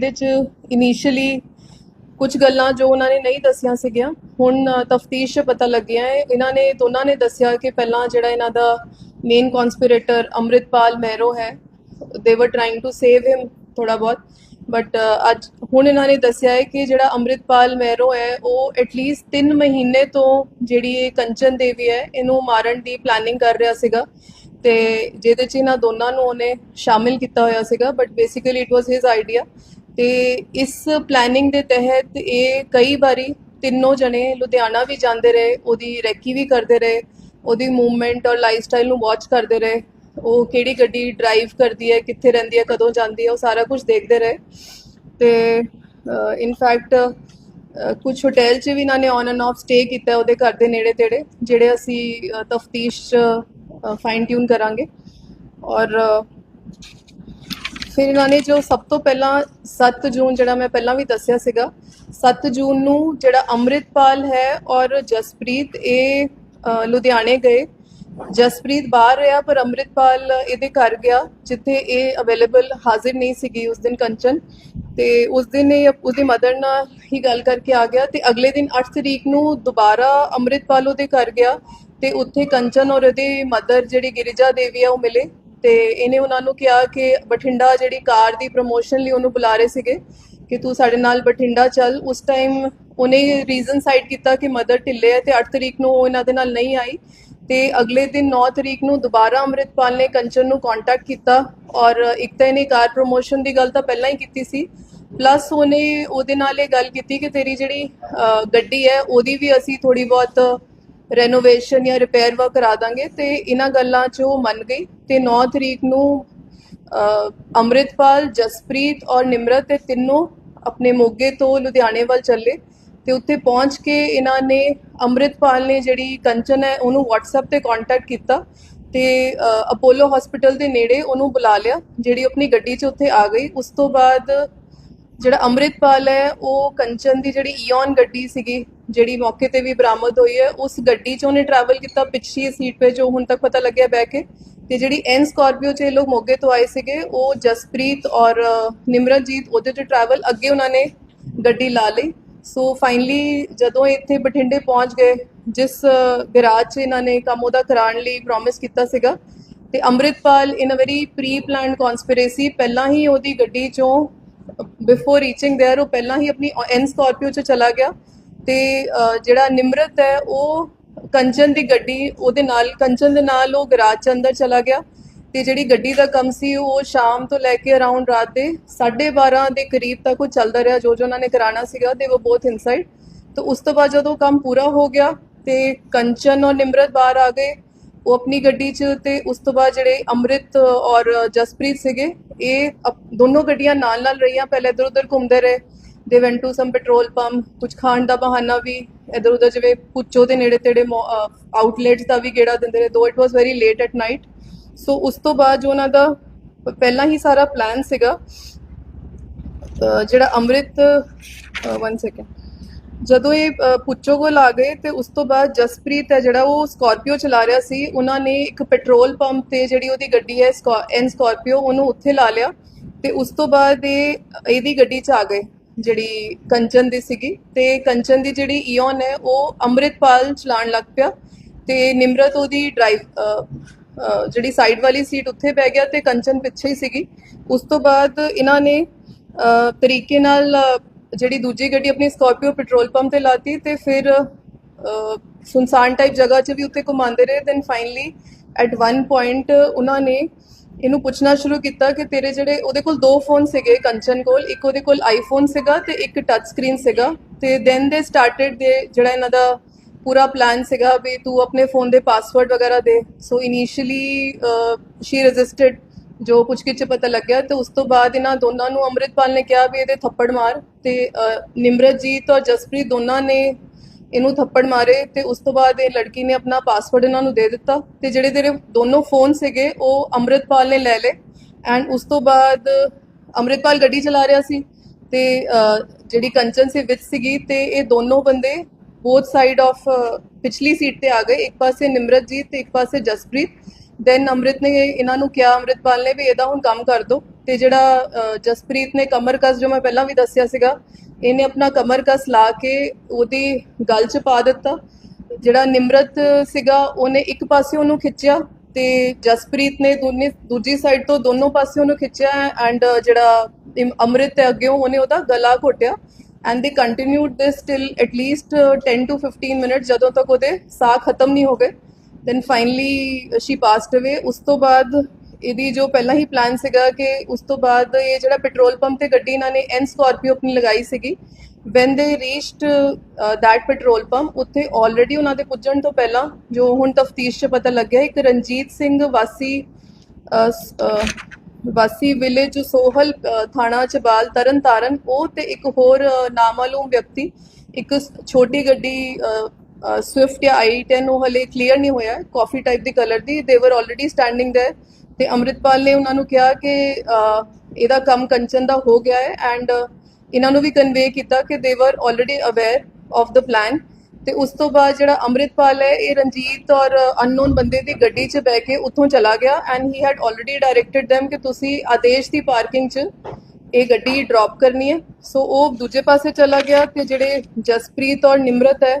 ਇਹਦੇ ਚ ਇਨੀਸ਼ੀਅਲੀ ਕੁਝ ਗੱਲਾਂ ਜੋ ਉਹਨਾਂ ਨੇ ਨਹੀਂ ਦੱਸੀਆਂ ਸੀਗੀਆਂ, ਹੁਣ ਤਫਤੀਸ਼ ਪਤਾ ਲੱਗਿਆ ਹੈ। ਇਹਨਾਂ ਨੇ, ਦੋਨਾਂ ਨੇ ਦੱਸਿਆ ਕਿ ਪਹਿਲਾਂ ਜਿਹੜਾ ਇਹਨਾਂ ਦਾ ਮੇਨ ਕਨਸਪੀਰੇਟਰ ਅੰਮ੍ਰਿਤਪਾਲ ਮਹਿਰੋ ਹੈ ਦੇ ਵਰ ਟ੍ਰਾਈਂਗ ਟੂ ਸੇਵ ਹਿਮ ਥੋੜਾ ਬਹੁਤ। ਬਟ ਅੱਜ ਹੁਣ ਇਹਨਾਂ ਨੇ ਦੱਸਿਆ ਹੈ ਕਿ ਜਿਹੜਾ ਅੰਮ੍ਰਿਤਪਾਲ ਮਹਿਰੋ ਹੈ, ਉਹ ਐਟਲੀਸਟ 3 ਮਹੀਨੇ ਤੋਂ ਜਿਹੜੀ ਇਹ ਕੰਚਨ ਦੇਵੀ ਹੈ, ਇਹਨੂੰ ਮਾਰਨ ਦੀ ਪਲੈਨਿੰਗ ਕਰ ਰਿਹਾ ਸੀਗਾ। ਤੇ ਜਿਹਦੇ ਚ ਇਹਨਾਂ ਦੋਨਾਂ ਨੂੰ ਉਹਨੇ ਸ਼ਾਮਿਲ ਕੀਤਾ ਹੋਇਆ ਸੀਗਾ। But basically it was his idea ਤੇ ਇਸ ਪਲੈਨਿੰਗ ਦੇ ਤਹਿਤ ਇਹ ਕਈ ਵਾਰੀ ਤਿੰਨੋਂ ਜਣੇ ਲੁਧਿਆਣਾ ਵੀ ਜਾਂਦੇ ਰਹੇ, ਉਹਦੀ ਰੈਕੀ ਵੀ ਕਰਦੇ ਰਹੇ, ਉਹਦੀ ਮੂਵਮੈਂਟ ਔਰ ਲਾਈਫਸਟਾਈਲ ਨੂੰ ਵਾਚ ਕਰਦੇ ਰਹੇ, ਉਹ ਕਿਹੜੀ ਗੱਡੀ ਡਰਾਈਵ ਕਰਦੀ ਹੈ, ਕਿੱਥੇ ਰਹਿੰਦੀ ਹੈ, ਕਦੋਂ ਜਾਂਦੀ ਹੈ, ਉਹ ਸਾਰਾ ਕੁਝ ਦੇਖਦੇ ਰਹੇ। ਤੇ ਇਨਫੈਕਟ ਕੁਝ ਹੋਟਲ 'ਚ ਵੀ ਇਹਨਾਂ ਨੇ ਔਨ ਐਂਡ ਆਫ ਸਟੇ ਕੀਤਾ ਉਹਦੇ ਘਰ ਦੇ ਨੇੜੇ ਤੇੜੇ ਜਿਹੜੇ ਅਸੀਂ ਤਫਤੀਸ਼ 'ਚ ਫਾਈਨ ਟਿਊਨ ਕਰਾਂਗੇ। ਔਰ ਫਿਰ ਇਹਨਾਂ ਨੇ ਜੋ ਸਭ ਤੋਂ ਪਹਿਲਾਂ 7 ਜੂਨ ਜਿਹੜਾ ਮੈਂ ਪਹਿਲਾਂ ਵੀ ਦੱਸਿਆ ਸੀਗਾ 7 ਜੂਨ ਨੂੰ ਜਿਹੜਾ ਅੰਮ੍ਰਿਤਪਾਲ ਹੈ ਔਰ ਜਸਪ੍ਰੀਤ ਇਹ ਲੁਧਿਆਣੇ ਗਏ। ਜਸਪ੍ਰੀਤ ਬਾਹਰ ਰਿਹਾ, ਪਰ ਅੰਮ੍ਰਿਤਪਾਲ ਇਹਦੇ ਘਰ ਗਿਆ, ਜਿੱਥੇ ਇਹ ਅਵੇਲੇਬਲ ਹਾਜ਼ਰ ਨਹੀਂ ਸੀਗੀ ਉਸ ਦਿਨ ਕੰਚਨ। ਤੇ ਉਸ ਦਿਨ ਇਹ ਉਹਦੀ ਮਦਰ ਨਾਲ ਹੀ ਗੱਲ ਕਰਕੇ ਆ ਗਿਆ ਤੇ ਅਗਲੇ ਦਿਨ 8 ਤਰੀਕ ਨੂੰ ਦੁਬਾਰਾ ਅੰਮ੍ਰਿਤਪਾਲ ਉਹਦੇ ਘਰ ਗਿਆ ਤੇ ਉੱਥੇ ਕੰਚਨ ਔਰ ਉਹਦੀ ਮਦਰ ਜਿਹੜੀ ਗਿਰਿਜਾ ਦੇਵੀ ਆ ਉਹ ਮਿਲੇ। ਤੇ ਇਹਨੇ ਉਹਨਾਂ ਨੂੰ ਕਿਹਾ ਕਿ ਬਠਿੰਡਾ ਜਿਹੜੀ ਕਾਰ ਦੀ ਪ੍ਰੋਮੋਸ਼ਨ ਲਈ ਉਹਨੂੰ ਬੁਲਾ ਰਹੇ ਸੀਗੇ ਕਿ ਤੂੰ ਸਾਡੇ ਨਾਲ ਬਠਿੰਡਾ ਚੱਲ। ਉਸ ਟਾਈਮ ਉਹਨੇ ਰੀਜ਼ਨ ਸਾਈਡ ਕੀਤਾ ਕਿ ਮਦਰ ਢਿੱਲੇ ਹੈ ਤੇ 8 ਤਰੀਕ ਨੂੰ ਉਹ ਇਹਨਾਂ ਦੇ ਨਾਲ ਨਹੀਂ ਆਈ ਤੇ ਅਗਲੇ ਦਿਨ 9 ਤਰੀਕ ਨੂੰ ਦੁਬਾਰਾ ਅੰਮ੍ਰਿਤਪਾਲ ਨੇ ਕੰਚਨ ਨੂੰ ਕੰਟੈਕਟ ਕੀਤਾ ਔਰ ਇੱਕ ਤਾਂ ਇਹਨੇ ਕਾਰ ਪ੍ਰੋਮੋਸ਼ਨ ਦੀ ਗੱਲ ਤਾਂ ਪਹਿਲਾਂ ਹੀ ਕੀਤੀ ਸੀ। ਪਲੱਸ ਉਹਨੇ ਉਹਦੇ ਨਾਲ ਇਹ ਗੱਲ ਕੀਤੀ ਕਿ ਤੇਰੀ ਜਿਹੜੀ ਗੱਡੀ ਹੈ ਉਹਦੀ ਵੀ ਅਸੀਂ ਥੋੜੀ ਬਹੁਤ ਰੈਨੋਵੇਸ਼ਨ ਜਾਂ ਰਿਪੇਅਰ ਵਰਕ ਕਰਾ ਦਾਂਗੇ ਤੇ ਇਹਨਾਂ ਗੱਲਾਂ 'ਚ ਉਹ ਮੰਨ ਗਈ ਤੇ 9 ਤਰੀਕ ਨੂੰ ਅ, ਅੰਮ੍ਰਿਤਪਾਲ ਜਸਪ੍ਰੀਤ ਔਰ ਨਿਮਰਤ ਇਹ ਤਿੰਨੋਂ ਆਪਣੇ ਮੋਗੇ ਤੋਂ ਲੁਧਿਆਣੇ ਵੱਲ ਚੱਲੇ ਤੇ ਉੱਥੇ ਪਹੁੰਚ ਕੇ ਇਹਨਾਂ ਨੇ ਅੰਮ੍ਰਿਤਪਾਲ ਨੇ ਜਿਹੜੀ ਕੰਚਨ ਹੈ ਉਹਨੂੰ WhatsApp ਤੇ ਕੰਟੈਕਟ ਕੀਤਾ ਤੇ ਅਪੋਲੋ ਹਸਪੀਟਲ ਦੇ ਨੇੜੇ ਉਹਨੂੰ ਬੁਲਾ ਲਿਆ ਜਿਹੜੀ ਆਪਣੀ ਗੱਡੀ 'ਚ ਉੱਥੇ ਆ ਗਈ। ਉਸ ਤੋਂ ਬਾਅਦ ਜਿਹੜਾ ਅੰਮ੍ਰਿਤਪਾਲ ਹੈ, ਉਹ ਕੰਚਨ ਦੀ ਜਿਹੜੀ ਈਓਨ ਗੱਡੀ ਸੀਗੀ, ਜਿਹੜੀ ਮੌਕੇ ਤੇ ਵੀ ਬਰਾਮਦ ਹੋਈ ਹੈ, ਉਸ ਗੱਡੀ 'ਚ ਉਹਨੇ ਟਰੈਵਲ ਕੀਤਾ ਪਿਛਲੀ ਸੀਟ 'ਤੇ, ਜੋ ਹੁਣ ਤੱਕ ਪਤਾ ਲੱਗਿਆ ਬਹਿ ਕੇ। ਤੇ ਜਿਹੜੀ ਐਨ ਸਕਾਰਪੀਓ 'ਚ ਇਹ ਲੋਕ ਮੋਗੇ ਤੋਂ ਆਏ ਸੀਗੇ, ਉਹ ਜਸਪ੍ਰੀਤ ਔਰ ਨਿਮਰਨਜੀਤ, ਉਹਦੇ 'ਚ ਟਰੈਵਲ ਅੱਗੇ ਉਹਨਾਂ ਨੇ ਗੱਡੀ ਲਾ ਲਈ। ਸੋ ਫਾਈਨਲੀ ਜਦੋਂ ਇੱਥੇ ਬਠਿੰਡੇ ਪਹੁੰਚ ਗਏ, ਜਿਸ ਗਰਾਜ 'ਚ ਇਹਨਾਂ ਨੇ ਕੰਮ ਉਹਦਾ ਕਰਾਉਣ ਲਈ ਪ੍ਰੋਮਿਸ ਕੀਤਾ ਸੀਗਾ, ਤੇ Amritpal in a very pre planned conspiracy ਪਹਿਲਾਂ ਹੀ ਉਹਦੀ ਗੱਡੀ 'ਚੋਂ ਬਿਫੋਰ ਰੀਚਿੰਗ देयर ਉਹ ਪਹਿਲਾਂ ਹੀ ਆਪਣੀ ਐਨ ਸਕਾਰਪੀਓ 'ਚ ਚਲਾ ਗਿਆ ਤੇ ਅ, ਜਿਹੜਾ ਨਿਮਰਤ ਹੈ ਉਹ ਕੰਚਨ ਦੀ ਗੱਡੀ ਉਹਦੇ ਨਾਲ ਕੰਚਨ ਦੇ ਨਾਲ ਉਹ ਗਰਾਜ 'ਚ ਅੰਦਰ ਚਲਾ ਗਿਆ ਤੇ ਜਿਹੜੀ ਗੱਡੀ ਦਾ ਕੰਮ ਸੀ ਉਹ ਸ਼ਾਮ ਤੋਂ ਲੈ ਕੇ ਅਰਾਊਂਡ ਰਾਤ ਦੇ 12:30 ਦੇ ਕਰੀਬ ਤੱਕ ਉਹ ਚੱਲਦਾ ਰਿਹਾ ਜੋ ਜੋ ਉਹਨਾਂ ਨੇ ਕਰਾਣਾ ਸੀਗਾ ਦੇ ਉਹ ਬੋਥ ਇਨਸਾਈਡ ਤੇ ਉਸ ਤੋਂ ਬਾਅਦ ਜਦੋਂ ਕੰਮ ਪੂਰਾ ਹੋ ਗਿਆ ਤੇ ਕੰਚਨ ਔਰ ਨਿਮਰਤ ਬਾਹਰ ਆ ਗਏ ਉਹ ਆਪਣੀ ਗੱਡੀ 'ਚ ਤੇ ਉਸ ਤੋਂ ਬਾਅਦ ਜਿਹੜੇ ਅੰਮ੍ਰਿਤ ਔਰ ਜਸਪ੍ਰੀਤ ਸੀਗੇ, ਇਹ ਅਪ- ਦੋਨੋਂ ਗੱਡੀਆਂ ਨਾਲ ਨਾਲ ਰਹੀਆਂ, ਪਹਿਲੇ ਇਧਰ ਉਧਰ ਘੁੰਮਦੇ ਰਹੇ। They went to some petrol pump ਕੁਝ ਖਾਣ ਦਾ ਬਹਾਨਾ ਵੀ ਇਧਰ ਉਧਰ ਜਿਵੇਂ ਪੁੱਚੋ ਦੇ ਨੇੜੇ ਤੇੜੇ ਆਊਟਲੈਟਸ ਦਾ ਵੀ ਗੇੜਾ ਦਿੰਦੇ ਰਹੇ though it was very late at night so ਉਸ ਤੋਂ ਬਾਅਦ ਜੋ ਉਹਨਾਂ ਦਾ ਪਹਿਲਾਂ ਹੀ ਸਾਰਾ ਪਲਾਨ ਸੀਗਾ ਜਿਹੜਾ ਅੰਮ੍ਰਿਤ ਵਨ ਸੈਕਿੰਡ ਜਦੋਂ ਇਹ ਅ, ਪੁੱਚੋ ਕੋਲ ਆ ਗਏ ਤੇ ਉਸ ਤੋਂ ਬਾਅਦ ਜਸਪ੍ਰੀਤ ਹੈ ਜਿਹੜਾ ਉਹ ਸਕਾਰਪੀਓ ਚਲਾ ਰਿਹਾ ਸੀ ਉਹਨਾਂ ਨੇ ਇੱਕ ਪੈਟਰੋਲ ਪੰਪ ਤੇ ਜਿਹੜੀ ਉਹਦੀ ਗੱਡੀ ਹੈ ਐਨ ਸਕਾਰਪੀਓ ਉਹਨੂੰ ਉੱਥੇ ਲਾ ਲਿਆ ਤੇ ਉਸ ਤੋਂ ਬਾਅਦ ਇਹ ਇਹਦੀ ਗੱਡੀ 'ਚ ਆ ਗਏ ਜਿਹੜੀ ਕੰਚਨ ਦੀ ਸੀਗੀ ਤੇ ਕੰਚਨ ਦੀ ਜਿਹੜੀ ਈਓਨ ਹੈ ਉਹ ਅੰਮ੍ਰਿਤਪਾਲ ਚਲਾਉਣ ਲੱਗ ਪਿਆ ਤੇ ਨਿਮਰਤ ਉਹਦੀ ਡਰਾਈਵ ਜਿਹੜੀ ਸਾਈਡ ਵਾਲੀ ਸੀਟ ਉੱਥੇ ਪੈ ਗਿਆ ਤੇ ਕੰਚਨ ਪਿੱਛੇ ਹੀ ਸੀਗੀ। ਉਸ ਤੋਂ ਬਾਅਦ ਇਹਨਾਂ ਨੇ ਤਰੀਕੇ ਨਾਲ ਜਿਹੜੀ ਦੂਜੀ ਗੱਡੀ ਆਪਣੀ ਸਕਾਰਪੀਓ ਪੈਟਰੋਲ ਪੰਪ ਤੇ ਲਾਤੀ ਤੇ ਫਿਰ ਸੁਨਸਾਨ ਟਾਈਪ ਜਗ੍ਹਾ 'ਚ ਵੀ ਉੱਤੇ ਘੁਮਾਉਂਦੇ ਰਹੇ then finally at one point ਉਹਨਾਂ ਨੇ ਇਹਨੂੰ ਪੁੱਛਣਾ ਸ਼ੁਰੂ ਕੀਤਾ ਕਿ ਤੇਰੇ ਜਿਹੜੇ, ਉਹਦੇ ਕੋਲ ਦੋ ਫੋਨ ਸੀਗੇ ਕੰਚਨ ਕੋਲ, ਇੱਕ ਉਹਦੇ ਕੋਲ ਆਈਫੋਨ ਸੀਗਾ ਤੇ ਇੱਕ ਟੱਚ ਸਕਰੀਨ ਸੀਗਾ। ਤੇ ਦੈਨ ਦੇ ਸਟਾਰਟਡ ਦੇ ਜਿਹੜਾ ਇਹਨਾਂ ਦਾ ਪੂਰਾ ਪਲਾਨ ਸੀਗਾ ਵੀ ਤੂੰ ਆਪਣੇ ਫੋਨ ਦੇ ਪਾਸਵਰਡ ਵਗੈਰਾ ਦੇ। ਸੋ ਇਨੀਸ਼ੀਅਲੀ ਸ਼ੀ ਰੈਜ਼ਿਸਟਡ ਜੋ ਕੁਝ ਕਿਚ ਪਤਾ ਲੱਗਿਆ ਤੇ ਉਸ ਤੋਂ ਬਾਅਦ ਇਹਨਾਂ ਦੋਨਾਂ ਨੂੰ ਅੰਮ੍ਰਿਤਪਾਲ ਨੇ ਕਿਹਾ ਵੀ ਇਹਦੇ ਥੱਪੜ ਮਾਰ ਤੇ ਨਿਮਰਤਜੀਤ ਔਰ ਜਸਪ੍ਰੀਤ ਦੋਨਾਂ ਨੇ ਇਹਨੂੰ ਥੱਪੜ ਮਾਰੇ ਤੇ ਉਸ ਤੋਂ ਬਾਅਦ ਇਹ ਲੜਕੀ ਨੇ ਆਪਣਾ ਪਾਸਵਰਡ ਇਹਨਾਂ ਨੂੰ ਦੇ ਦਿੱਤਾ ਤੇ ਜਿਹੜੇ ਤੇਰੇ ਦੋਨੋਂ ਫੋਨ ਸੀਗੇ ਉਹ ਅੰਮ੍ਰਿਤਪਾਲ ਨੇ ਲੈ ਲਏ ਐਂਡ ਉਸ ਤੋਂ ਬਾਅਦ ਅੰਮ੍ਰਿਤਪਾਲ ਗੱਡੀ ਚਲਾ ਰਿਹਾ ਸੀ ਤੇ ਜਿਹੜੀ ਕੰਚਨ ਸੀ ਵਿੱਚ ਸੀਗੀ ਤੇ ਇਹ ਦੋਨੋਂ ਬੰਦੇ ਬੋਥ ਸਾਈਡ ਆਫ ਪਿਛਲੀ ਸੀਟ ਤੇ ਆ ਗਏ, ਇੱਕ ਪਾਸੇ ਨਿਮਰਤਜੀਤ ਤੇ ਇੱਕ ਪਾਸੇ ਜਸਪ੍ਰੀਤ ਦੈਨ ਅੰਮ੍ਰਿਤ ਨੇ ਇਹਨਾਂ ਨੂੰ ਕਿਹਾ ਅੰਮ੍ਰਿਤਪਾਲ ਨੇ ਵੀ ਇਹਦਾ ਹੁਣ ਕੰਮ ਕਰ ਦੋ। ਤੇ ਜਿਹੜਾ ਜਸਪ੍ਰੀਤ ਨੇ ਕਮਰ ਕਸ, ਜੋ ਮੈਂ ਪਹਿਲਾਂ ਵੀ ਦੱਸਿਆ ਸੀਗਾ, ਇਹਨੇ ਆਪਣਾ ਕਮਰ ਕਸ ਲਾ ਕੇ ਉਹਦੀ ਗਲ 'ਚ ਪਾ ਦਿੱਤਾ। ਜਿਹੜਾ ਨਿਮਰਤ ਸੀਗਾ, ਉਹਨੇ ਇੱਕ ਪਾਸੇ ਉਹਨੂੰ ਖਿੱਚਿਆ ਤੇ ਜਸਪ੍ਰੀਤ ਨੇ ਦੋਨੇ, ਦੂਜੀ ਸਾਈਡ ਤੋਂ ਦੋਨੋਂ ਪਾਸੇ ਉਹਨੂੰ ਖਿੱਚਿਆ ਐਂਡ ਜਿਹੜਾ ਇਮ- ਅੰਮ੍ਰਿਤ ਹੈ ਅੱਗੇ ਉਹਨੇ ਉਹਦਾ ਗਲਾ ਘੋਟਿਆ। And they continued this till at least 10 to 15 minute ਜਦੋਂ ਤੱਕ ਉਹਦੇ ਸਾਹ ਖਤਮ ਨਹੀਂ ਹੋ ਗਏ। ਦੈਨ ਫਾਈਨਲੀ ਸ਼ੀ ਪਾਸਡ ਅਵੇ ਉਸ ਤੋਂ ਬਾਅਦ ਇਹਦੀ ਜੋ ਪਹਿਲਾਂ ਹੀ ਪਲਾਨ ਸੀਗਾ ਕਿ ਉਸ ਤੋਂ ਬਾਅਦ ਇਹ ਜਿਹੜਾ ਪੈਟਰੋਲ ਪੰਪ ਤੇ ਗੱਡੀ ਇਹਨਾਂ ਨੇ ਐਨ ਸਕਾਰਪੀਓ ਆਪਣੀ ਲਗਾਈ ਸੀਗੀ when they reached that petrol pump ਉੱਥੇ ਆਲਰੇਡੀ ਉਹਨਾਂ ਦੇ ਪੁੱਜਣ ਤੋਂ ਪਹਿਲਾਂ ਜੋ ਹੁਣ ਤਫਤੀਸ਼ 'ਚ ਪਤਾ ਲੱਗਿਆ ਇੱਕ ਰਣਜੀਤ ਸਿੰਘ ਵਾਸੀ ਵਾਸੀ ਵਿਲੇਜ ਸੋਹਲ ਅ, ਥਾਣਾ ਚਬਾਲ ਤਰਨ ਤਾਰਨ ਉਹ ਤੇ ਇੱਕ ਹੋਰ ਅ, ਨਾਮਾਲੂਮ ਵਿਅਕਤੀ ਇੱਕ ਛੋਟੀ ਗੱਡੀ ਸਵਿਫਟ ਜਾਂ i10 ਉਹ ਹਲੇ ਕਲੀਅਰ ਨਹੀਂ ਹੋਇਆ। ਕਾਫੀ ਟਾਈਪ ਦੀ ਕਲਰ ਦੀ। ਦੇ ਵਰ ਆਲਰੇਡੀ ਸਟੈਂਡਿੰਗ ਦੇयर ਤੇ ਅੰਮ੍ਰਿਤਪਾਲ ਨੇ ਉਹਨਾਂ ਨੂੰ ਕਿਹਾ ਕਿ ਇਹਦਾ ਕੰਮ ਕੰਚਨ ਦਾ ਹੋ ਗਿਆ ਹੈ ਐਂਡ ਇਹਨਾਂ ਨੂੰ ਵੀ ਕਨਵੇ ਕੀਤਾ ਕਿ they were already aware of the plan ਤੇ ਉਸ ਤੋਂ ਬਾਅਦ ਜਿਹੜਾ ਅੰਮ੍ਰਿਤਪਾਲ ਹੈ, ਇਹ ਰਣਜੀਤ ਔਰ ਅਨਨੋਨ ਬੰਦੇ ਦੀ ਗੱਡੀ 'ਚ ਬਹਿ ਕੇ ਉੱਥੋਂ ਚਲਾ ਗਿਆ and he had already directed them ਕਿ ਤੁਸੀਂ ਆਦੇਸ਼ ਦੀ ਪਾਰਕਿੰਗ 'ਚ ਇਹ ਗੱਡੀ ਡ੍ਰੌਪ ਕਰਨੀ ਹੈ। ਸੋ ਉਹ ਦੂਜੇ ਪਾਸੇ ਚਲਾ ਗਿਆ ਤੇ ਜਿਹੜੇ ਜਸਪ੍ਰੀਤ ਔਰ ਨਿਮਰਤ ਹੈ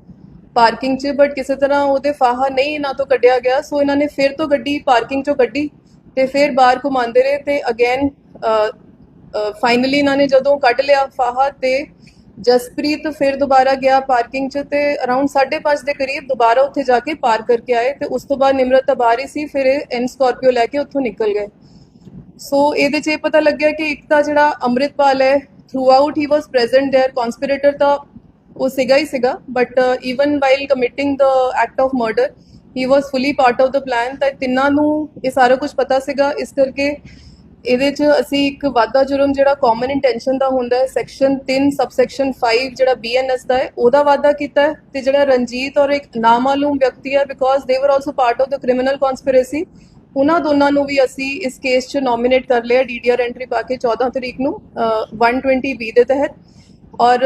ਪਾਰਕਿੰਗ 'ਚ ਬਟ ਕਿਸੇ ਤਰ੍ਹਾਂ ਉਹਦੇ ਫਾਹਾ ਨਹੀਂ ਇਹਨਾਂ ਤੋਂ ਕੱਢਿਆ ਗਿਆ ਸੋ ਇਹਨਾਂ ਨੇ ਫਿਰ ਤੋਂ ਗੱਡੀ ਪਾਰਕਿੰਗ 'ਚੋਂ ਕੱਢੀ ਤੇ ਫਿਰ ਬਾਹਰ ਘੁਮਾਉਂਦੇ ਰਹੇ ਤੇ ਅਗੇਨ ਫਾਈਨਲੀ ਇਹਨਾਂ ਨੇ ਜਦੋਂ ਕੱਢ ਲਿਆ ਫਾਹਾ ਤੇ ਜਸਪ੍ਰੀਤ ਫਿਰ ਦੁਬਾਰਾ ਗਿਆ ਪਾਰਕਿੰਗ 'ਚ ਤੇ ਅਰਾਊਂਡ 5:30 ਦੇ ਕਰੀਬ ਦੁਬਾਰਾ ਉੱਥੇ ਜਾ ਕੇ ਪਾਰ ਕਰਕੇ ਆਏ ਤੇ ਉਸ ਤੋਂ ਬਾਅਦ ਨਿਮਰਤ ਤਾਂ ਬਾਹਰ ਹੀ ਸੀ ਫਿਰ ਇਹ ਐਨ ਸਕਾਰਪੀਓ ਲੈ ਕੇ ਉੱਥੋਂ ਨਿਕਲ ਗਏ ਸੋ ਇਹਦੇ 'ਚ ਇਹ ਪਤਾ ਲੱਗਿਆ ਕਿ ਇੱਕ ਤਾਂ ਜਿਹੜਾ ਅੰਮ੍ਰਿਤਪਾਲ ਹੈ throughout he was present there conspirator ਤਾਂ ਉਹ ਸੀਗਾ ਹੀ ਸੀਗਾ but even while committing the act of murder he was fully part of the plan ਤਾਂ ਤਿੰਨਾਂ ਨੂੰ ਇਹ ਸਾਰਾ ਕੁਝ ਪਤਾ ਸੀਗਾ ਇਸ ਕਰਕੇ ਇਹਦੇ 'ਚ ਅਸੀਂ ਇੱਕ ਵਾਧਾ ਜੁਰਮ ਜਿਹੜਾ ਕਾਮਨ ਇੰਟੈਂਸ਼ਨ ਦਾ ਹੁੰਦਾ ਹੈ ਸੈਕਸ਼ਨ 3 ਸਬਸੈਕਸ਼ਨ 5 ਜਿਹੜਾ ਬੀਐਨਐਸ ਦਾ ਹੈ ਉਹਦਾ ਵਾਧਾ ਕੀਤਾ ਹੈ ਤੇ ਜਿਹੜਾ ਰਣਜੀਤ ਔਰ ਇੱਕ ਨਾਮਾਲੂਮ ਵਿਅਕਤੀ ਹੈ because they were also part of the criminal conspiracy ਉਹਨਾਂ ਦੋਨਾਂ ਨੂੰ ਵੀ ਅਸੀਂ ਇਸ ਕੇਸ 'ਚ ਨੋਮੀਨੇਟ ਕਰ ਲਿਆ ਡੀਡੀਆਰ ਐਂਟਰੀ ਪਾ ਕੇ 14 ਤਰੀਕ ਨੂੰ ਅ, 120 ਬੀ ਦੇ ਤਹਿਤ ਔਰ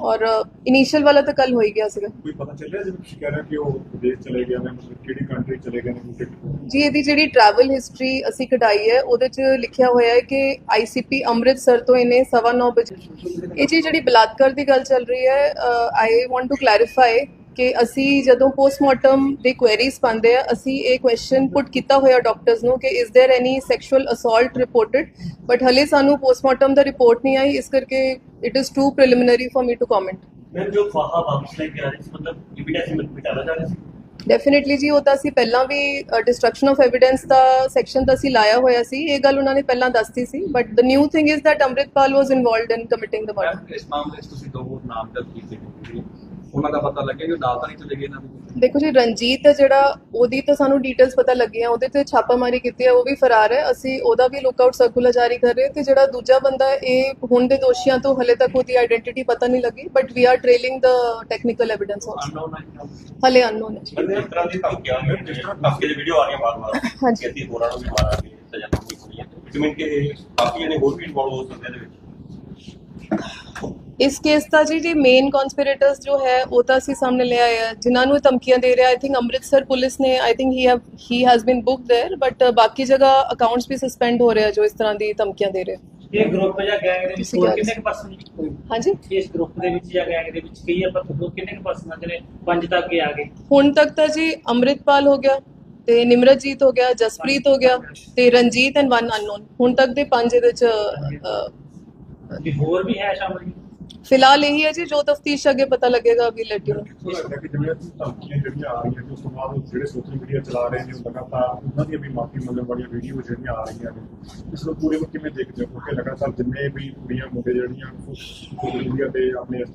ਔਰ ਇਨੀਸ਼ੀਅਲ ਵਾਲਾ ਤਾਂ ਕੱਲ ਹੋ ਹੀ ਗਿਆ ਸੀਗਾ। ਕੋਈ ਪਤਾ ਚੱਲਿਆ ਜਿਵੇਂ ਤੁਸੀਂ ਕਹਿ ਰਹੇ ਹੋ ਕਿ ਉਹ ਵਿਦੇਸ਼ ਚਲੇ ਗਏ ਨੇ ਮਤਲਬ ਕਿਹੜੀ ਕੰਟਰੀ ਚਲੇ ਗਏ ਨੇ ਕੋਈ ਜੀ ਇਹਦੀ ਜਿਹੜੀ ਟਰੈਵਲ ਹਿਸਟਰੀ ਅਸੀਂ ਕਢਾਈ ਹੈ ਉਹਦੇ 'ਚ ਲਿਖਿਆ ਹੋਇਆ ਹੈ ਕਿ ਆਈਸੀਪੀ ਅੰਮ੍ਰਿਤਸਰ ਤੋਂ ਇਹਨੇ ਸਵਾ ਨੌ ਵਜੇ ਇਹ ਜਿਹੜੀ ਬਲਾਤਕਾਰ ਦੀ ਗੱਲ ਚੱਲ ਰਹੀ ਹੈ ਆਈ ਵਾਂਟ ਟੂ ਕਲੈਰੀਫਾਈ ਕਿ ਅਸੀਂ ਜਦੋਂ ਪੋਸਟਮਾਰਟਮ ਦੇ ਕੁਐਰੀਜ਼ ਪਾਉਂਦੇ ਆ ਅਸੀਂ ਇਹ ਕੁਐਸਚਨ ਪੁੱਟ ਕੀਤਾ ਹੋਇਆ ਡਾਕਟਰਸ ਨੂੰ ਕਿ is there any sexual assault reported but ਹਲੇ ਸਾਨੂੰ ਪੋਸਟਮਾਰਟਮ ਦਾ ਰਿਪੋਰਟ ਨਹੀਂ ਆਈ ਇਸ ਕਰਕੇ it is too preliminary for me to comment ਮੈਂ ਜੋ ਫਾਹਾ ਵਾਪਸ ਲੈ ਕੇ ਆ ਰਹੀ ਸੀ ਮਤਲਬ ਐਵੀਡੈਂਸ ਮਿਟਾਣਾ ਚਾਹ ਰਹੀ ਸੀ? ਡੈਫੀਨਿਟਲੀ ਜੀ ਉਹ ਤਾਂ ਪਹਿਲਾਂ ਵੀ ਡਿਸਟਰਕਸ਼ਨ ਆਫ ਐਵੀਡੈਂਸ ਦਾ ਸੈਕਸ਼ਨ ਤਾਂ ਅਸੀਂ ਲਾਇਆ ਹੋਇਆ ਸੀ ਇਹ ਗੱਲ ਉਹਨਾਂ ਨੇ ਪਹਿਲਾਂ ਦੱਸਤੀ ਸੀ but the new thing is that Amritpal was involved in committing the murder ਇਸ ਮਾਮਲੇ 'ਚ ਤੁਸੀਂ ਦੋ ਹੋਰ ਨਾਮ ਦਰਜ ਕੀਤੇ ਉਹਨਾਂ ਦਾ ਪਤਾ ਲੱਗਿਆ ਕਿ ਉਹ ਨਾਲ ਤਾਂ ਨਹੀਂ ਚਲੇ ਗਏ ਇਹਨਾਂ ਦੇ? ਦੇਖੋ ਜੀ ਰਣਜੀਤ ਹੈ ਜਿਹੜਾ ਉਹਦੀ ਤਾਂ ਸਾਨੂੰ ਡਿਟੇਲਸ ਪਤਾ ਲੱਗੀਆਂ ਉਹਦੇ ਤੇ ਛਾਪਾਮਾਰੀ ਕੀਤੀ ਹੈ ਉਹ ਵੀ ਫਰਾਰ ਹੈ। ਅਸੀਂ ਉਹਦਾ ਵੀ ਲੁੱਕਆਊਟ ਸਰਕੂਲਰ ਜਾਰੀ ਕਰ ਰਹੇ ਤੇ ਜਿਹੜਾ ਦੂਜਾ ਬੰਦਾ ਹੈ, ਇਹ ਹੁਣ ਦੇ ਦੋਸ਼ੀਆਂ ਤੋਂ ਹਲੇ ਤੱਕ ਉਹਦੀ ਆਇਡੈਂਟੀਟੀ ਪਤਾ ਨਹੀਂ ਲੱਗੀ but we are trailing the technical evidence also unknown ਹੈ ਹਲੇ ਅਨਨੋਨ ਹੈ ਜੀ। ਜਿਸ ਤਰ੍ਹਾਂ ਦੀ ਧਮਕੀਆਂ ਜਿਸ ਤਰ੍ਹਾਂ ਧਮਕੀ ਦੀ ਵੀਡੀਓ ਆ ਰਹੀਆਂ ਬਾਰ-ਬਾਰ ਹਾਂਜੀ। ਅਸੀਂ ਹੋਰਾਂ ਨੂੰ ਵੀ ਮਾਰਾਂਗੇ ਸਜ਼ਾ ਨਹੀਂ ਹੋਣੀ ਹੈ। ਇਟ ਮੀਨ ਕਿ ਬਾਕੀ ਜਣੇ ਹੋਰ ਵੀ ਇਨਵੋਲਵ ਹੋ ਸਕਦੇ ਇਹਦੇ ਵਿੱਚ। ਇਸ ਕੇਸ ਦਾ ਜੀ ਜੀ ਮੇਨ ਕਨਸਪੀਰੇਟਰਸ ਜੋ ਹੈ ਉਹ ਤਾਂ ਅਸੀਂ ਸਾਹਮਣੇ ਲੈ ਆਏ ਆ ਜਿਨ੍ਹਾਂ ਨੂੰ ਇਹ ਧਮਕੀਆਂ ਦੇ ਰਿਹਾ ਆਈ ਥਿੰਕ ਅੰਮ੍ਰਿਤਸਰ ਪੁਲਿਸ ਨੇ I think he have he has been booked there but ਬਾਕੀ ਜਗ੍ਹਾ ਅਕਾਊਂਟਸ ਵੀ ਸਸਪੈਂਡ ਹੋ ਰਿਹਾ ਜੋ ਇਸ ਤਰ੍ਹਾਂ ਦੀ ਧਮਕੀਆਂ ਦੇ ਰਿਹਾ ਇਹ ਗਰੁੱਪ ਜਾਂ ਗੈਂਗ ਦੇ ਵਿੱਚ ਤੁਸੀਂ ਹੋਰ ਕਿਹਾ ਕਿੰਨੇ ਕੁ ਪਰਸਨ ਹਾਂਜੀ ਇਸ ਗਰੁੱਪ ਦੇ ਵਿੱਚ ਜਾਂ ਗੈਂਗ ਦੇ ਵਿੱਚ ਕਈ ਆਪਾਂ ਹੋਰ ਕਿੰਨੇ ਕੁ ਪਰਸਨ ਜਿਹੜੇ ਪੰਜ ਤੱਕ ਅੱਗੇ ਆ ਗਏ ਹੁਣ ਤੱਕ ਤਾਂ ਜੀ ਅੰਮ੍ਰਿਤਪਾਲ ਹੋ ਗਿਆ ਤੇ ਨਿਮਰਤਜੀਤ ਹੋ ਗਿਆ ਜਸਪ੍ਰੀਤ ਹੋ ਗਿਆ ਤੇ ਰਣਜੀਤ ਐਂਡ ਵਨ ਅਨਨੋਨ ਹੁਣ ਤੱਕ ਦੇ ਪੰਜ ਇਹਦੇ ਚ ਅਹ, ਵੀ ਹੋਰ ਵੀ ਹੈ ਸ਼ਾਮਲ ਜੀ ਫਿਲਹਾਲ ਇਹੀ ਹੈ ਜੀ, ਜੋ ਤਫਤੀਸ਼ ਅੱਗੇ ਪਤਾ ਲੱਗੇਗਾ ਵੀ ਲੈਟ ਯੂ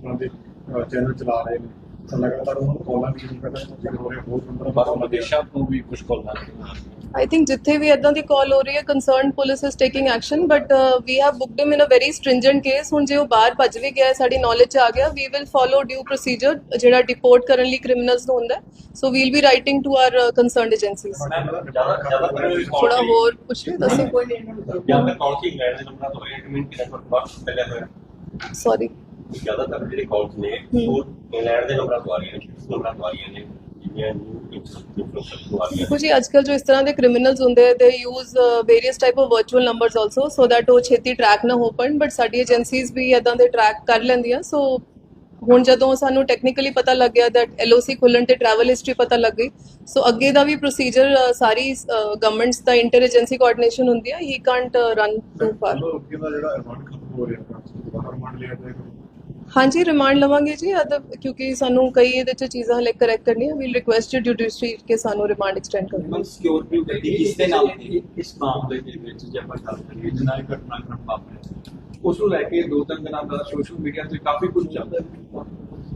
ਮੁੰਡੇ ਚੈਨਲ ਚਲਾ ਰਹੇ ਨੇ। ਤਾਂ ਲਗਾਤਾਰ ਉਹਨਾਂ ਨੂੰ ਕਾਲਾਂ ਵੀ ਨਹੀਂ ਕਰਦਾ ਤੁਸੀਂ ਹੋ ਰਹੇ ਹੋਰ ਬੰਦਰ ਬਾਹਰੋਂ ਵਿਦੇਸ਼ਾਂ ਤੋਂ ਵੀ ਕੁਝ ਕਾਲਾਂ ਆਈ ਥਿੰਕ ਜਿੱਥੇ ਵੀ ਇਦਾਂ ਦੀ ਕਾਲ ਹੋ ਰਹੀ ਹੈ concerned police is taking action but we have booked him in a very stringent case ਹੁਣ ਜੇ ਉਹ ਬਾਹਰ ਭੱਜ ਵੀ ਗਿਆ ਹੈ, ਸਾਡੀ ਨੌਲੇਜ ਚ ਆ ਗਿਆ we will follow due procedure ਜਿਹੜਾ ਡਿਪੋਰਟ ਕਰਨ ਲਈ ਕ੍ਰਿਮੀਨਲਸ ਨੂੰ ਹੁੰਦਾ so we'll be writing to our concerned agencies ਥੋੜਾ ਹੋਰ ਪੁੱਛ ਰਹੇ ਦੱਸੋ। ਜ਼ਿਆਦਾ ਕੌਣ ਸੀ ਇੰਗਲੈਂਡ ਦੇ ਨੰਬਰਾਂ ਤੋਂ ਹੋਇਆ ਇਟ ਮੀਨ ਕਿ ਨੈਟਵਰਕ ਬਾਕਸ ਪਹਿਲੇ ਹੋਇਆ। ਸੌਰੀ ਜ਼ਿਆਦਾਤਰ ਜਿਹੜੇ ਕਾਲਸ ਨੇ ਉਹ ਇੰਗਲੈਂਡ ਦੇ ਨੰਬਰਾਂ ਤੋਂ ਆ ਰਹੀਆਂ ਨੇ ਨੰਬਰਾਂ ਤੋਂ ਆ ਰਹੀਆਂ ਨੇ ਆ ਜੀ ਅੱਜਕੱਲ ਜੋ ਇਸ ਤਰ੍ਹਾਂ ਦੇ ਕ੍ਰਿਮੀਨਲਸ ਹੁੰਦੇ ਆ they use various type of virtual numbers also so that ਉਹ ਛੇਤੀ ਟਰੈਕ ਨਾ ਹੋ ਪਣ ਬਟ ਸਾਡੀ ਏਜੰਸੀਜ਼ ਵੀ ਇਦਾਂ ਦੇ ਟਰੈਕ ਕਰ ਲੈਂਦੀਆਂ ਸੋ ਹੁਣ ਜਦੋਂ ਸਾਨੂੰ ਟੈਕਨੀਕਲੀ ਪਤਾ ਲੱਗ ਗਿਆ ਦੈਟ ਐਲਓਸੀ ਖੁੱਲਣ ਤੇ ਟਰੈਵਲ ਹਿਸਟਰੀ ਪਤਾ ਲੱਗ ਗਈ ਸੋ ਅੱਗੇ ਦਾ ਵੀ ਪ੍ਰੋਸੀਜਰ ਸਾਰੀ ਗਵਰਨਮੈਂਟਸ ਦਾ ਇੰਟਰ ਏਜੰਸੀ ਕੋਆਰਡੀਨੇਸ਼ਨ ਹੁੰਦੀ ਹੈ he can't run too far ਜਿਹੜਾ ਰਿਮਾਂਡ ਖਤਮ ਹੋ ਰਿਹਾ ਹੈ ਦੁਬਾਰਾ ਰਿਮਾਂਡ ਲਿਆ ਜਾਏਗਾ ਹਾਂਜੀ ਰਿਮਾਂਡ ਲਵਾਂਗੇ ਜੀ। ਅਦ, ਕਿਉਂਕਿ ਸਾਨੂੰ ਕਈ ਇਹਦੇ ਚ ਚੀਜ਼ਾਂ ਹਲੇ ਕਰੈਕਟ ਕਰਨੀਆਂ। ਵੀਲ ਰਿਕੁਐਸਟ ਜੁਡੀਸ਼ਰੀ ਕਿ ਸਾਨੂੰ ਰਿਮਾਂਡ ਐਕਸਟੈਂਡ ਕਰੋ। ਮਨ ਸਿਕਿਉਰਿਟੀ ਗੱਡੀ ਕਿਸ ਦੇ ਨਾਮ ਤੇ ਇਸ ਮਾਮਲੇ ਦੇ ਵਿੱਚ ਜੇ ਆਪਾਂ ਗੱਲ ਕਰੀਏ ਜਿੰਨਾ ਇਹ ਘਟਨਾਕ੍ਰਮ ਵਾਪਰਿਆ ਉਸ ਨੂੰ ਲੈ ਕੇ ਦੋ ਤਿੰਨ ਦਿਨਾਂ ਦਾ ਸੋਸ਼ਲ ਮੀਡੀਆ ਤੇ ਕਾਫੀ ਕੁਝ ਚੱਲਦਾ। ਹੈ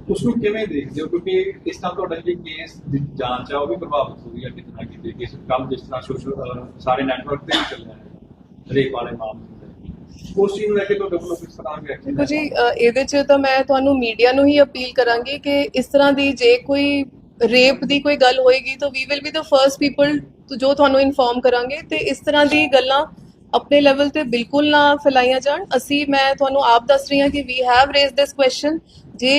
ਉਸ ਨੂੰ ਕਿਵੇਂ ਦੇਖਦੇ ਹੋ? ਕਿਉਂਕਿ ਇਸ ਤਰ੍ਹਾਂ ਤੁਹਾਡਾ ਜਿਹੜੀ ਕੇਸ ਦੀ ਜਾਂਚ ਆ, ਉਹ ਵੀ ਪ੍ਰਭਾਵਿਤ ਹੋ ਰਹੀ ਹੈ ਕਿਤੇ ਨਾ ਕਿਤੇ ਕਿਸ ਕੰਮ ਜਿਸ ਤਰ੍ਹਾਂ ਸੋਸ਼ਲ ਸਾਰੇ ਨੈਟਵਰਕ ਤੇ ਵੀ ਚੱਲ ਰਿਹਾ ਹੈ ਰੇਪ ਵਾਲੇ ਮਾਮਲੇ ਦੇ ਉਸ ਚੀਜ਼ ਨੂੰ ਲੈ ਕੇ ਤੁਹਾਡੇ ਵੱਲੋਂ ਕਿਸ ਤਰ੍ਹਾਂ ਦੀ ਦੇਖੋ ਜੀ ਇਹਦੇ ਚ ਤਾਂ ਮੈਂ ਤੁਹਾਨੂੰ ਮੀਡੀਆ ਨੂੰ ਹੀ ਅਪੀਲ ਕਰਾਂਗੀ ਕਿ ਇਸ ਤਰ੍ਹਾਂ ਦੀ ਜੇ ਕੋਈ ਰੇਪ ਦੀ ਕੋਈ ਗੱਲ ਹੋਏਗੀ ਤਾਂ we will be the first people ਜੋ ਤੁਹਾਨੂੰ ਇਨਫੋਰਮ ਕਰਾਂਗੇ ਤੇ ਇਸ ਤਰ੍ਹਾਂ ਦੀ ਗੱਲਾਂ ਆਪਣੇ ਲੈਵਲ ਤੇ ਬਿਲਕੁਲ ਨਾ ਫੈਲਾਈਆਂ ਜਾਣ। ਅਸੀਂ ਮੈਂ ਤੁਹਾਨੂੰ ਆਪ ਦੱਸ ਰਹੀ ਹਾਂ ਕਿ we have raised this question ਜੇ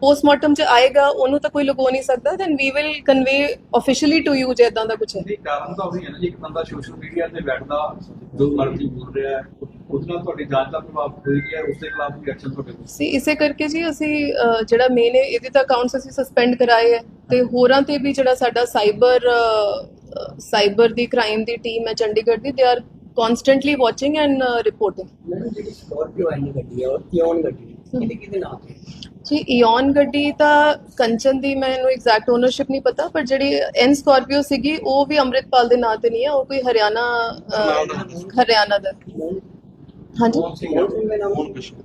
ਪੋਸਟਮਾਰਟਮ ਚ ਆਏਗਾ ਉਹਨੂੰ ਤਾਂ ਕੋਈ ਲੁਕੋ ਨਹੀਂ ਸਕਦਾ then we will convey officially to you ਜੇ ਇਦਾਂ ਦਾ ਕੁਝ ਹੈ। ਨਹੀਂ ਕਾਰਨ ਤਾਂ ਉਹੀ ਹੈ ਨਾ ਜੀ ਇੱਕ ਬੰਦਾ ਸੋਸ਼ਲ ਮੀਡੀਆ ਤੇ ਬੈਠਦਾ ਜੋ ਮਰਜ਼ੀ ਬੋਲ ਰਿਹਾ ਹੈ ਉਸ ਨਾਲ ਤੁਹਾਡੀ ਜਾਂਚ ਦਾ ਪ੍ਰਭਾਵ ਪੈ ਗਿਆ ਉਸ ਦੇ ਖਿਲਾਫ ਵੀ ਐਕਸ਼ਨ ਤੁਹਾਡੇ ਕੋਲ? ਸੀ ਇਸੇ ਕਰਕੇ ਜੀ ਅਸੀਂ ਅ, ਜਿਹੜਾ ਮੇਨ ਹੈ ਇਹਦੇ ਤਾਂ ਅਕਾਊਂਟਸ ਅਸੀਂ ਸਸਪੈਂਡ ਕਰਾਏ ਹੈ ਤੇ ਹੋਰਾਂ ਤੇ ਵੀ ਜਿਹੜਾ ਸਾਡਾ ਸਾਈਬਰ ਸਾਈਬਰ ਦੀ ਕ੍ਰਾਈਮ ਦੀ ਟੀਮ ਹੈ ਚੰਡੀਗੜ੍ਹ ਦੀ they are constantly watching and reporting madam ਜਿਹੜੀ ਸਕਾਰਪੀਓ ਆਈ ਹੈ ਗੱਡੀ ਹੈ ਔਰ ਕਿਉਂ ਗੱਡੀ ਕਿਹਦੇ ਕਿਹਦੇ ਨਾਮ ਤੇ? ਜੀ ਈਓਨ ਗੱਡੀ ਤਾਂ ਕੰਚਨ ਦੀ ਮੈਨੂੰ ਐਗਜ਼ੈਕਟ ਓਨਰਸ਼ਿਪ ਨਹੀਂ ਪਤਾ ਪਰ ਜਿਹੜੀ ਐਨ ਸਕਾਰਪੀਓ ਸੀਗੀ ਉਹ ਵੀ ਅੰਮ੍ਰਿਤਪਾਲ ਦੇ ਨਾਂ ਤੇ ਨਹੀਂ ਹੈ ਉਹ ਕੋਈ ਹਰਿਆਣਾ ਦਾ। ਹਾਂਜੀ। ਕੌਣ ਕੌਣ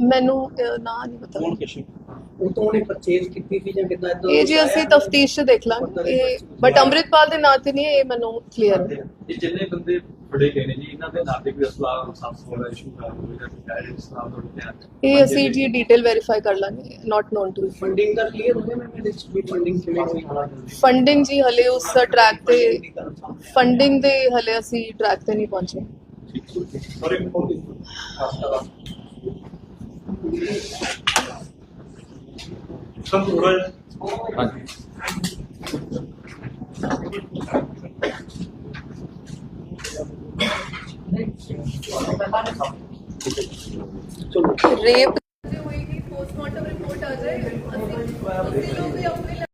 ਮੈਨੂੰ ਅ, ਨਾਂ ਨਹੀਂ ਪਤਾ। ਉਹ ਤੋਂ ਉਹਨੇ ਪਰਚੇਜ਼ ਕੀਤੀ ਸੀ ਜਾਂ ਕਿਦਾਂ ਇਦਾਂ ਇਹ ਜੀ ਅਸੀਂ ਤਫਤੀਸ਼ ਚ ਦੇਖ ਲਾਂਗੇ। ਇਹ ਬਟ ਅੰਮ੍ਰਿਤਪਾਲ ਦੇ ਨਾਂ ਤੇ ਨਹੀਂ ਹੈ, ਇਹ ਮੈਨੂੰ ਕਲੀਅਰ ਹੈ ਇਹ ਜਿੰਨੇ ਬੰਦੇ ਫੜੇ ਗਏ ਨੇ ਜੀ ਇਹਨਾਂ ਦੇ ਨਾਂ ਤੇ ਕੋਈ ਅਸਲਾ ਲਾਇਸੈਂਸ ਵਾਲਾ ਇਸ਼ੂ ਕਰ ਹੋਵੇਗਾ ਕਿ ਹੈ ਇਸ ਤਰ੍ਹਾਂ ਤੁਹਾਡੇ ਧਿਆਨ ਚ? ਇਹ ਅਸੀਂ ਜੀ ਡਿਟੇਲ ਵੈਰੀਫਾਈ ਕਰ ਲਾਂਗੇ ਨਾਟ ਨੋਨ ਟੂ ਫੰਡਿੰਗ ਦਾ ਕਲੀਅਰ ਹੋ ਗਿਆ ਮੈਂ ਇਹਦੇ ਚ ਵੀ ਫੰਡਿੰਗ ਕਿਵੇਂ ਹੋਈ? ਫੰਡਿੰਗ ਜੀ ਹਲੇ ਉਸ ਟਰੈਕ ਤੇ ਫੰਡਿੰਗ ਦੇ ਹਲੇ ਅਸੀਂ ਟਰੈਕ ਤੇ ਨਹੀਂ ਪਹੁੰਚੇ। ਸੌਰੀ ਸਭ ਥੋੜਾ ਹਾਂਜੀ ਚਲੋ ਰੇਪ ਹੋਈ ਕਿ ਪੋਸਟਮਾਰਟਮ ਰਿਪੋਰਟ ਆ ਜਾਏ ਅਸੀਂ ਲੋਕ ਵੀ ਆਪਣੇ